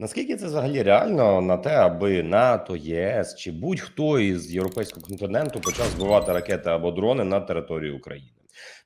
Наскільки це взагалі реально на те, аби НАТО, ЄС чи будь-хто із європейського континенту почав збивати ракети або дрони на території України?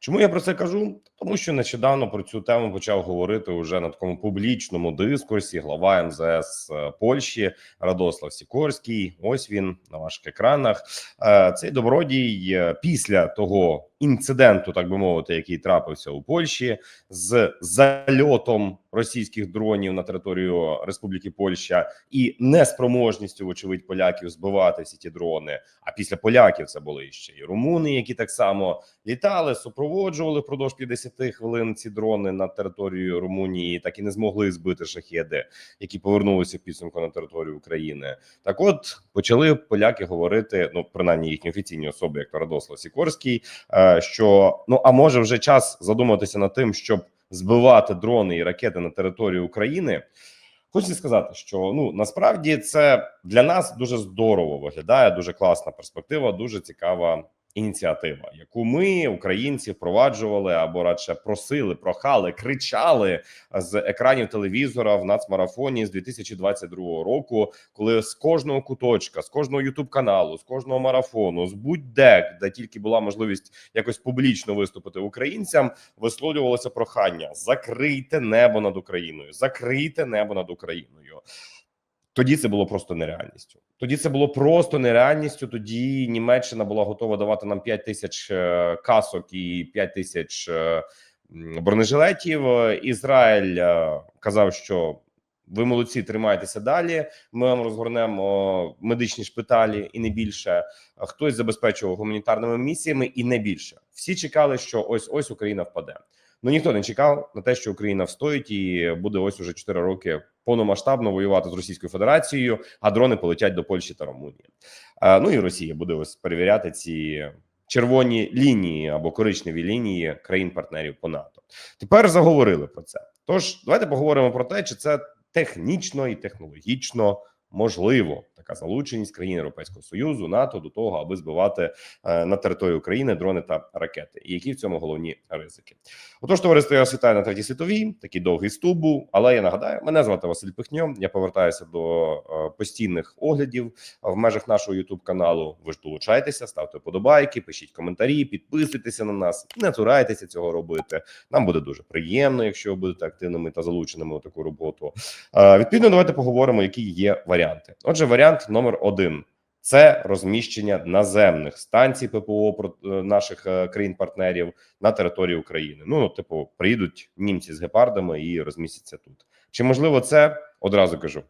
Чому я про це кажу? Тому що нещодавно про цю тему почав говорити уже на такому публічному дискурсі глава МЗС е, Польщі Радослав Сікорський. Ось він на ваших екранах. Е, Цей добродій е, після того інциденту, так би мовити, який трапився у Польщі, з зальотом російських дронів на територію Республіки Польща і неспроможністю, вочевидь, поляків збивати всі ті дрони. А після поляків це були ще і румуни, які так само літали, супроводжували впродовж 50 хвилин ці дрони на територію Румунії, так і не змогли збити шахеди, які повернулися в підсумку на територію України. Так, от почали поляки говорити, ну принаймні їхні офіційні особи, як Радослав Сікорський, е, що ну а може вже час задуматися над тим, щоб збивати дрони і ракети на території України. Хочу сказати, що ну насправді це для нас дуже здорово виглядає, дуже класна перспектива, дуже цікава ініціатива, яку ми, українці, впроваджували або радше просили, прохали, кричали з екранів телевізора в нацмарафоні з 2022 року, коли з кожного куточка, з кожного ютуб каналу, з кожного марафону, з будь-де, де тільки була можливість якось публічно виступити українцям, висловлювалося прохання: закрийте небо над Україною, закрийте небо над Україною. Тоді це було просто нереальністю. Тоді це було просто нереальністю. Тоді Німеччина була готова давати нам 5 тисяч е, касок і 5 тисяч е, бронежилетів. Е, Ізраїль казав, що ви молодці, тримайтеся далі. Ми вам розгорнемо медичні шпиталі і не більше. Хтось забезпечував гуманітарними місіями і не більше. Всі чекали, що ось ось Україна впаде. Ну ніхто не чекав на те, що Україна встоїть і буде ось уже 4 роки повномасштабно воювати з Російською Федерацією, а дрони полетять до Польщі та Румунії. А, ну і Росія буде ось перевіряти ці червоні лінії або коричневі лінії країн-партнерів по НАТО. Тепер заговорили про це. Тож давайте поговоримо про те, чи це технічно і технологічно можливо така залученість країн Європейського союзу НАТО до того, аби збивати е, на території України дрони та ракети, і які в цьому головні ризики. Отож, товариство, я вітаю на третій світовій, такий довгий ступ був, але я нагадаю, мене звати Василь Пихньо. Я повертаюся до е, постійних оглядів в межах нашого Ютуб каналу. Ви ж долучайтеся, ставте вподобайки, пишіть коментарі, підписуйтеся на нас, не цурайтеся цього робити. Нам буде дуже приємно, якщо ви будете активними та залученими у таку роботу. Е, Відповідно, давайте поговоримо, які є варіанти. Отже, варіант номер один. Це розміщення наземних станцій ППО е, наших е, країн-партнерів на території України. Ну, типу, приїдуть німці з гепардами і розмістяться тут. Чи можливо це одразу кажу?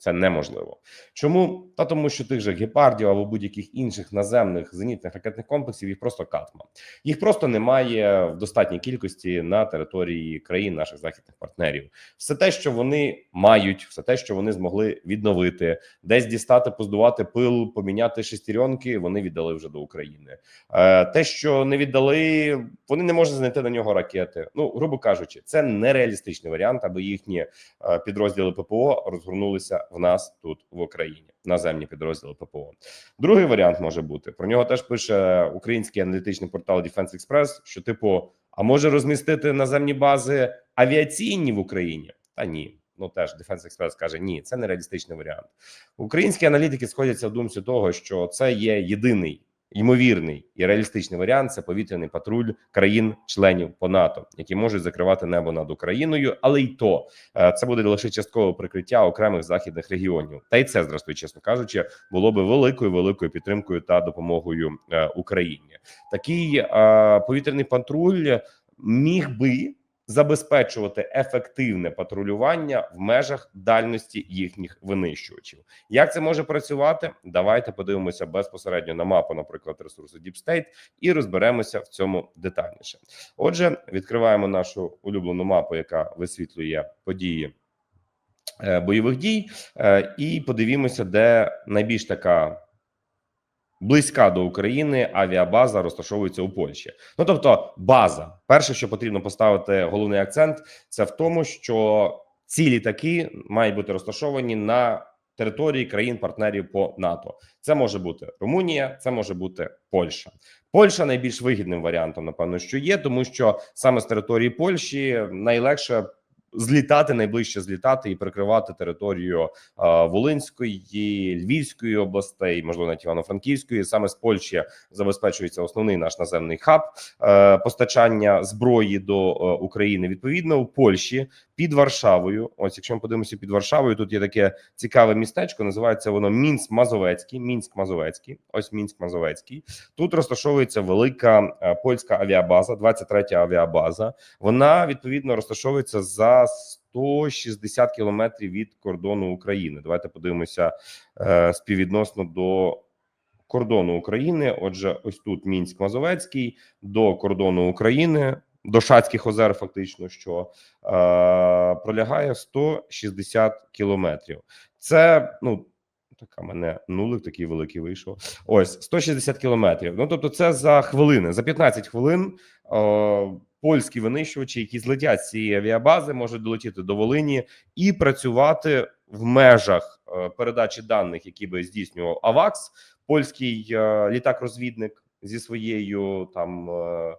Це неможливо. Чому? Та тому, що тих же гепардів або будь-яких інших наземних зенітних ракетних комплексів їх просто катма. Їх просто немає в достатній кількості на території країн наших західних партнерів. Все те, що вони мають, все те, що вони змогли відновити, десь дістати, поздувати пил, поміняти шестеренки, вони віддали вже до України. Е, Те, що не віддали, вони не можуть знайти на нього ракети. Ну, грубо кажучи, це нереалістичний варіант, аби їхні е, підрозділи ППО розгорнулися в нас тут в Україні. Наземні підрозділи ППО. Другий варіант може бути про нього. Теж пише український аналітичний портал Defense Express, що типу, а може розмістити наземні бази авіаційні в Україні? Та ні. Ну теж Defense Express каже, ні, це не реалістичний варіант. Українські аналітики сходяться в думці того, що це є єдиний ймовірний і реалістичний варіант. Це повітряний патруль країн-членів по НАТО, які можуть закривати небо над Україною, але й то е, це буде лише часткове прикриття окремих західних регіонів. Та й це, зрештою, чесно кажучи, було би великою великою підтримкою та допомогою е, Україні. Такий е, повітряний патруль міг би забезпечувати ефективне патрулювання в межах дальності їхніх винищувачів. Як це може працювати? Давайте подивимося безпосередньо на мапу, наприклад, ресурсу Deep State, і розберемося в цьому детальніше. Отже, відкриваємо нашу улюблену мапу, яка висвітлює події. е, Бойових дій, е, і подивімося, де найбільш така близька до України авіабаза розташовується у Польщі. Ну тобто, база, перше, що потрібно поставити головний акцент, це в тому, що ці літаки мають бути розташовані на території країн-партнерів по НАТО. Це може бути Румунія, це може бути Польща. Польща найбільш вигідним варіантом, напевно, що є, тому що саме з території Польщі найлегше злітати найближче злітати і прикривати територію е, Волинської, Львівської областей, можливо, навіть Івано-Франківської. Саме з Польщі забезпечується основний наш наземний хаб е, постачання зброї до е, України. Відповідно, у Польщі під Варшавою. Ось, якщо ми подивимося під Варшавою, тут є таке цікаве містечко. Називається воно Мінськ Мазовецький. Мінськ Мазовецький. Ось Мінськ Мазовецький. Тут розташовується велика е, польська авіабаза, 23-я авіабаза. Вона відповідно розташовується за 160 кілометрів від кордону України. Давайте подивимося е, співвідносно до кордону України. Отже, ось тут Мінськ Мазовецький до кордону України. До Шацьких озер, фактично, що е, пролягає 160 кілометрів. Це ну така мене нулик такий великий вийшов. Ось 160 кілометрів. Ну тобто, це за хвилини, за 15 хвилин. Е, польські винищувачі, які злетять з цієї авіабази, можуть долетіти до Волині і працювати в межах е, передачі даних, які би здійснював АВАКС, польський е, літак-розвідник зі своєю там е,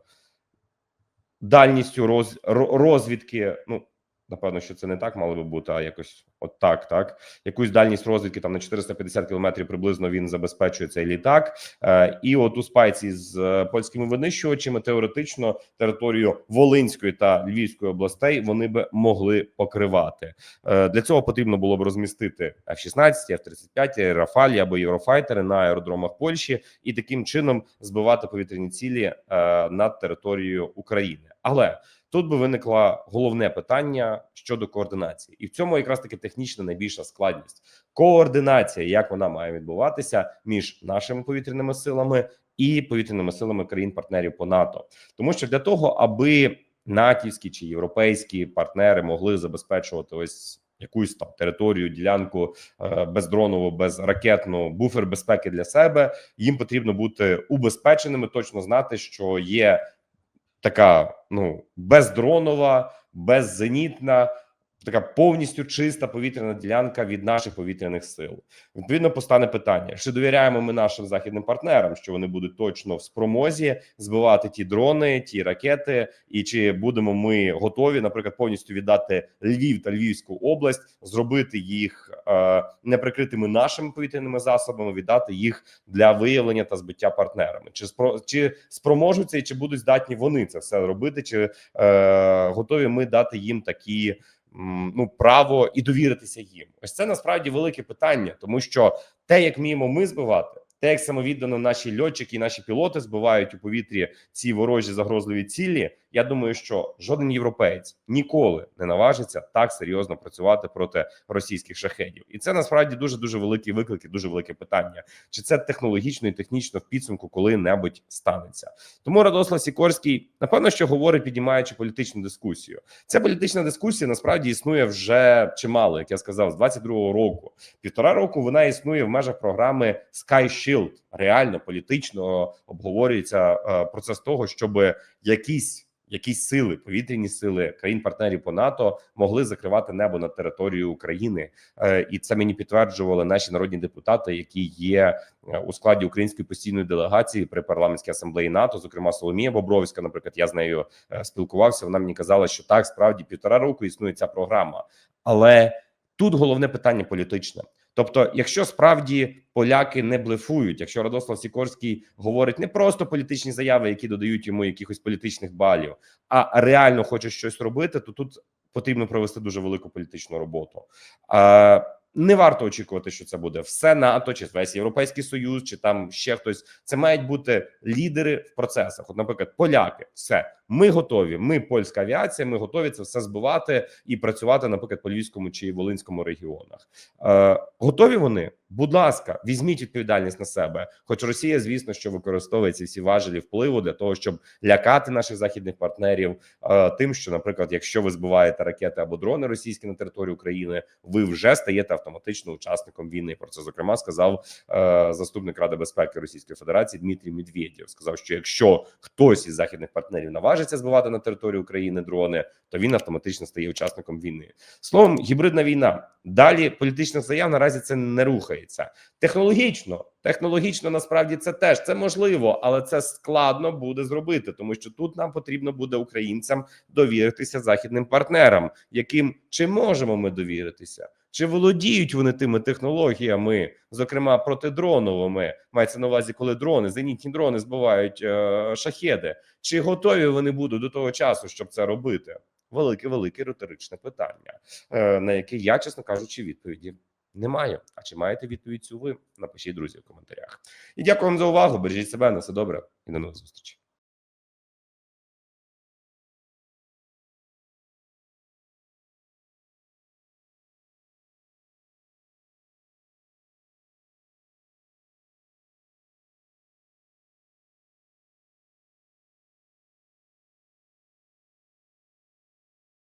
дальністю роз, розвідки. Ну напевно, що це не так мало би бути, а якось от так, так. Якусь дальність розвідки там на 450 кілометрів приблизно він забезпечує цей літак. Е, і от у спайці з е, польськими винищувачами теоретично територію Волинської та Львівської областей вони би могли покривати. Е, Для цього потрібно було б розмістити F-16, F-35, Рафалі або Єврофайтери на аеродромах Польщі і таким чином збивати повітряні цілі е, над територією України. Але тут би виникло головне питання щодо координації, і в цьому якраз таки технічна найбільша складність. Координація, як вона має відбуватися між нашими повітряними силами і повітряними силами країн-партнерів по НАТО, тому що для того, аби натівські чи європейські партнери могли забезпечувати ось якусь там територію, ділянку е, бездронову, безракетну, буфер безпеки для себе. Їм потрібно бути убезпеченими, точно знати, що є така ну бездронова, беззенітна. Така повністю чиста повітряна ділянка від наших повітряних сил. Відповідно, постане питання: чи довіряємо ми нашим західним партнерам, що вони будуть точно в спромозі збивати ті дрони, ті ракети, і чи будемо ми готові, наприклад, повністю віддати Львів та Львівську область, зробити їх е, неприкритими нашими повітряними засобами, віддати їх для виявлення та збиття партнерами? Чи спро чи спроможуться і чи будуть здатні вони це все робити? Чи е, готові ми дати їм такі? Ну право і довіритися їм. Ось це насправді велике питання, тому що те, як вміємо ми збивати, те, як самовіддано наші льотчики і наші пілоти збивають у повітрі ці ворожі загрозливі цілі. Я думаю, що жоден європеєць ніколи не наважиться так серйозно працювати проти російських шахедів, і це насправді дуже дуже великий виклик і дуже велике питання. Чи це технологічно і технічно в підсумку коли-небудь станеться? Тому Радослав Сікорський напевно, що говорить, підіймаючи політичну дискусію. Ця політична дискусія насправді існує вже чимало, як я сказав, з 22-го року. Півтора року вона існує в межах програми Sky Shield. Реально політично обговорюється е, процес того, щоб якісь. Якісь сили, повітряні сили країн-партнерів по НАТО могли закривати небо над територією України, Е, і це мені підтверджували наші народні депутати, які є е, у складі української постійної делегації при парламентській асамблеї НАТО, зокрема Соломія Бобровська. Наприклад, я з нею е, спілкувався. Вона мені казала, що так справді півтора року існує ця програма, але тут головне питання політичне. Тобто, якщо справді поляки не блефують, якщо Радослав Сікорський говорить не просто політичні заяви, які додають йому якихось політичних балів, а реально хоче щось робити, то тут потрібно провести дуже велику політичну роботу. Не варто очікувати, що це буде все НАТО, чи весь європейський союз, чи там ще хтось. Це мають бути лідери в процесах. От, наприклад, поляки, все ми готові. Ми польська авіація. Ми готові це все збивати і працювати, наприклад, по львівському чи волинському регіонах. Е, готові вони? Будь ласка, візьміть відповідальність на себе. Хоч Росія, звісно, що використовує ці всі важелі впливу для того, щоб лякати наших західних партнерів, е, тим, що, наприклад, якщо ви збиваєте ракети або дрони російські на території України, ви вже стаєте автоматично учасником війни. Про це зокрема сказав е, заступник Ради безпеки Російської Федерації Дмитрій Медведєв. Сказав, що якщо хтось із західних партнерів наважиться збивати на території України дрони, то він автоматично стає учасником війни. Словом, гібридна війна далі політичних заяв наразі це не рухає. Рухається. Технологічно, технологічно насправді це теж це можливо, але це складно буде зробити, тому що тут нам потрібно буде українцям довіритися західним партнерам, яким чи можемо ми довіритися, чи володіють вони тими технологіями, зокрема протидроновими, мається на увазі, коли дрони, зенітні дрони збивають е, шахеди, чи готові вони будуть до того часу, щоб це робити? Велике, велике риторичне питання, е, на яке я, чесно кажучи, відповіді немає. А чи маєте відповідь цю ви? Напишіть, друзі, в коментарях. І дякую вам за увагу. Бережіть себе на все добре і до нових зустрічей.